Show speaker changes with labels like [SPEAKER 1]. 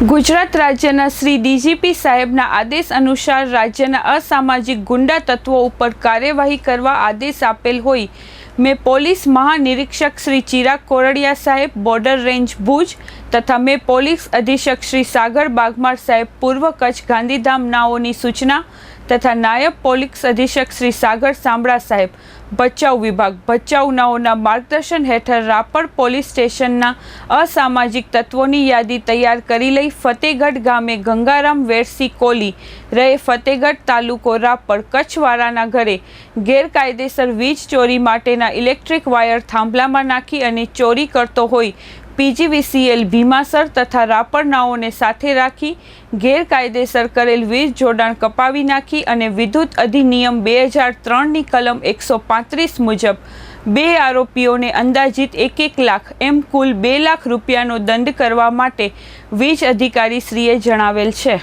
[SPEAKER 1] ગુજરાત રાજ્યના શ્રી ડીજીપી સાહેબના આદેશ અનુસાર રાજ્યના અસામાજિક ગુંડા તત્વો ઉપર કાર્યવાહી કરવા આદેશ આપેલ હોય. મેં પોલીસ મહાનિરીક્ષક શ્રી ચિરાગ કોરડિયા સાહેબ, બોર્ડર રેન્જ ભુજ તથા મેં પોલીસ અધિક્ષક શ્રી સાગર બાગમાર સાહેબ પૂર્વ કચ્છ ગાંધીધામ નાઓની સૂચના તથા નાયબ પોલીસ અધિક્ષક શ્રી સાગર સાંભળા સાહેબ ભચાઉ વિભાગ. ભચાઉ નાઓના માર્ગદર્શન હેઠળ રાપર પોલીસ સ્ટેશનના અસામાજિક તત્વોની યાદી તૈયાર કરી લઈ ફતેગઢ ગામે ગંગારામ વેરસી કોલી રહે ફતેગઢ તાલુકો રાપર. કચ્છવાળાના ઘરે ગેરકાયદેસર વીજ ચોરી માટેના ઇલેક્ટ્રિક વાયર થાંભલામાં નાખી અને ચોરી કરતો હોય પીજીવીસીએલ ભીમાસર તથા રાપરનાઓને સાથે રાખી ગેરકાયદેસર કરેલ વીજ જોડાણ કપાવી નાખી અને વિદ્યુત અધિનિયમ બે હજાર ત્રણની કલમ એકસો પાંત્રીસ મુજબ બે આરોપીઓને અંદાજિત એક એક લાખ એમ કુલ બે લાખ રૂપિયાનો દંડ કરવા માટે વીજ અધિકારીશ્રીએ જણાવેલ છે.